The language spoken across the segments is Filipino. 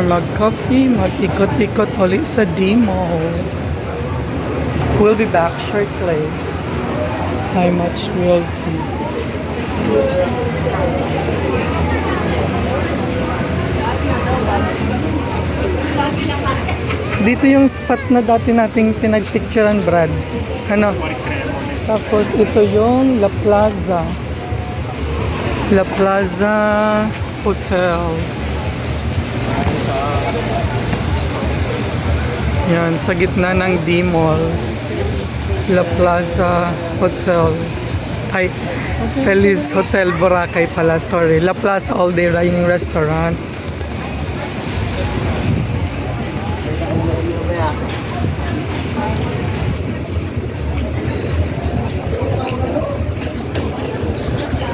After mag-coffee, mag-ikot-ikot ulit sa D-Mall. We'll be back shortly. How much will tea? Dito yung spot na dati nating pinagpicturean, Brad. Ano? Tapos ito yung La Plaza. La Plaza Hotel. Yan, sa gitna ng D-Mall. La Plaza Hotel. Ay, Feliz Hotel Boracay pala, sorry. La Plaza All Day Dining Restaurant.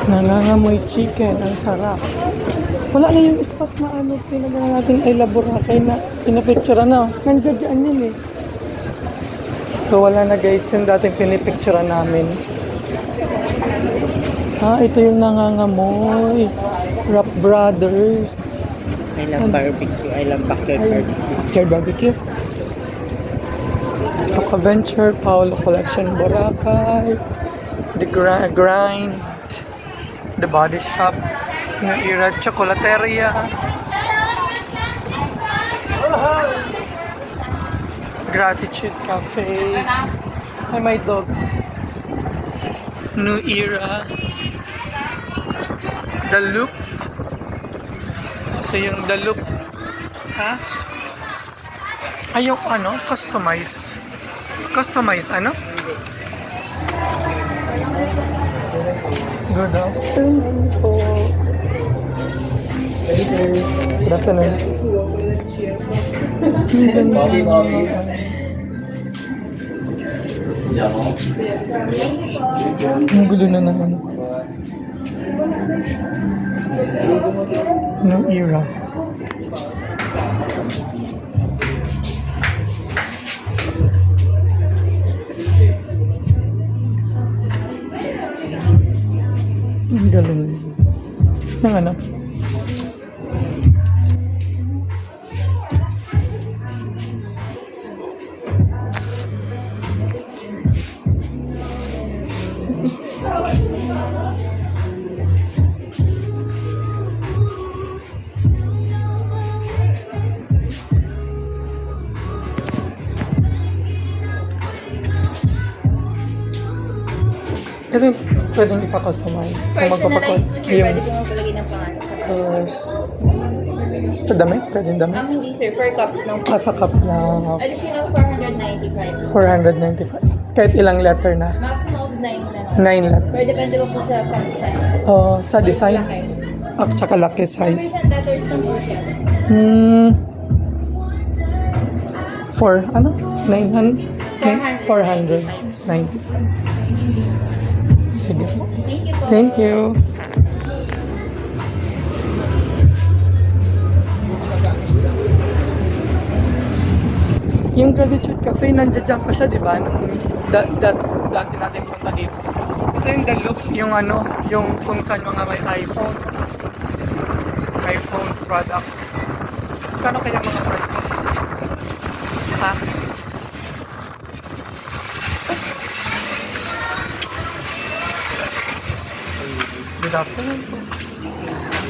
Nangangamoy chicken, ang sarap. Wala na yung spot na ano, pinagawa natin ay Boracay na pinapicture na. Nandiyan dyan yun eh. So wala na guys yung dating pinipicture namin. Ah, ito yung nangangamoy. Rap Brothers. I love barbecue. I love backyard barbecue. Care Barbecue. Toka Venture, Paolo Collection Boracay, The Grind, The Body Shop, Yung Era Chocolateria, Gratitude Cafe, Ay, my dog. New Era, The Loop, So yung The Loop, ha? Ay, yung ano, customize. Customize, ano? Good afternoon po. Good afternoon. Ang ganda. Ang gulo na ng ano. Anong era? Ang galing. Ng ano? Ito pwedeng ipa-customize. Kung Personalize po sir, pwede po maglagay ng pangalan sa. Tapos, sa damit? Pwedeng damit? Um, hindi sir, 4 cups lang po. Ah, sa cup na Additional 495. 495. Kahit ilang letter na. Maximum of 9 na lang. 9 letter. Pero depende po po sa font size. Oh, sa design. At saka laki size. Percent letters lang po siya. Hmm. For, ano? 900? 495. Sige. Thank you. Thank you. Yung Gratitude Cafe, nandiyan pa siya, di ba? Nung da, da, dati natin punta dito. Ito yung The Loop, yung ano, yung kung saan mga may iPhone. iPhone products. Kano kaya mga products? Ha? Afternoon po.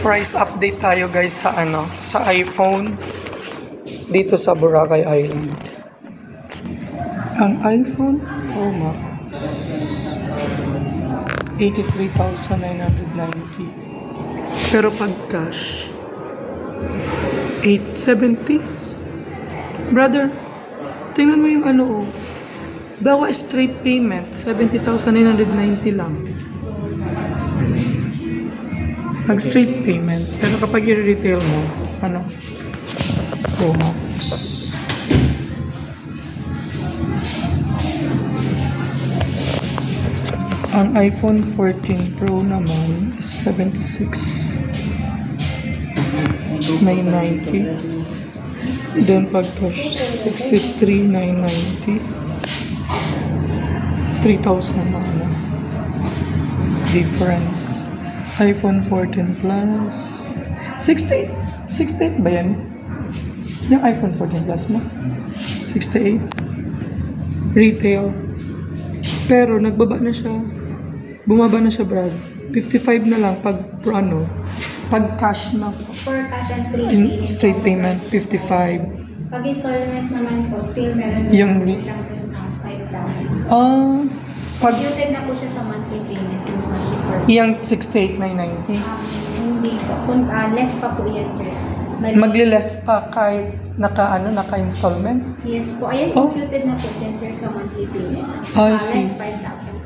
Price update tayo guys sa ano, sa iPhone dito sa Boracay Island. Ang iPhone Pro Max 83,990. Pero pag cash 870. Brother, tingnan mo yung ano oh. Bawa straight payment 70,990 lang. Pag straight payment, pero kapag i-retail mo, ano? Pro Max. Ang iPhone 14 Pro naman is 76 990 Then pag push 63 990 3,000 na ano. Difference iPhone 14 Plus 16 16 ba yan? Yung iPhone 14 Plus mo? 68. Retail. Pero nagbaba na siya. Bumaba na siya, Brad. 55 na lang pag ano, pag cash na. For cash and straight In payment. straight payment, price po. 55. Pag installment naman po, still meron Yung yung discount, 5,000. Ah, pag Computed na po siya sa monthly payment. Yung monthly per iyang 68,990. Um, hindi po. Kung ah, less pa po yan, sir. Mali- Magle-less pa kahit naka ano, naka-installment. Yes po. Ayan, Oh. computed na po dyan, sir, sa monthly payment. I Ah, see. less 5,000 po.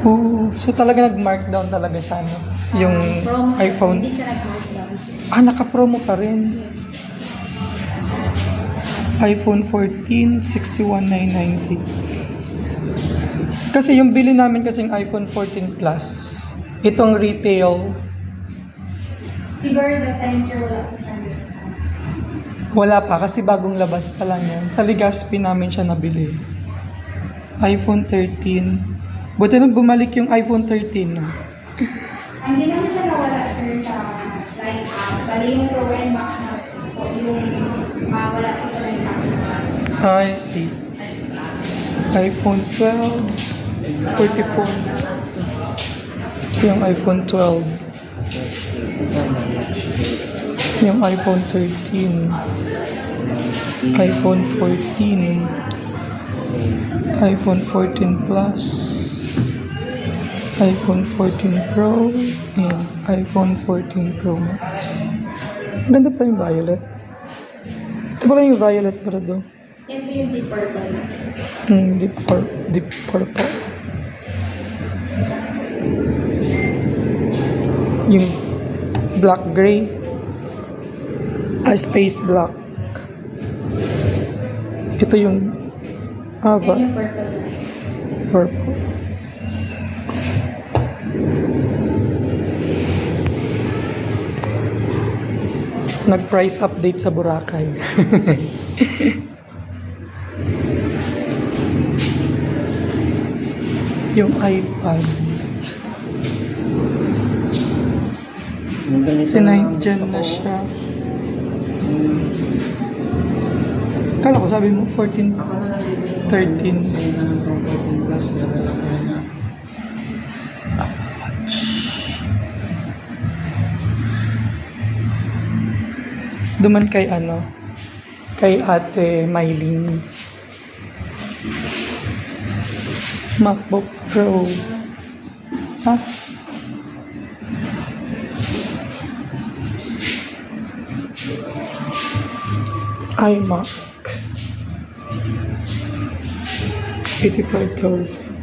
Oh, so talaga nag-markdown talaga siya, no? Yung Um, promo siya, iPhone. Hindi siya nag-markdown, sir. Ah, naka-promo pa rin. Yes. iPhone 14, 61,990. Kasi yung bili namin kasing iPhone 14 Plus, itong retail, Siguro that time, sir, wala po siyang discount. wala pa kasi bagong labas pa lang yan. Sa Legazpi namin siya nabili. iPhone 13. Buti lang bumalik yung iPhone 13, no? Hindi naman siya nawala, sir, sa line up. Bali yung Pro and Max na yung ah, wala po sa line up. I see. iPhone 12, 44. Yung iPhone 12. Yung iPhone 13. iPhone 14. iPhone 14 Plus. iPhone 14 Pro. And iPhone 14 Pro Max. Ganda pa yung violet. Ito pala yung violet para do. Yan po yung deep purple. Hmm, deep, for, deep purple. Yung black gray. Ah, space black. Ito yung ah, Yan ba? yung purple. Purple. Nag-price update sa Boracay. yung iPad. Yung ganito Si lang ang dyan gusto na siya. Hmm. Kala ko sabi mo 14. Ako na lang bibili. 13. Sa'yo na lang itong 14 plus na lalaki na. Duman kay ano, kay ate Mylene. MacBook Pro. Ha? iMac. 85,000.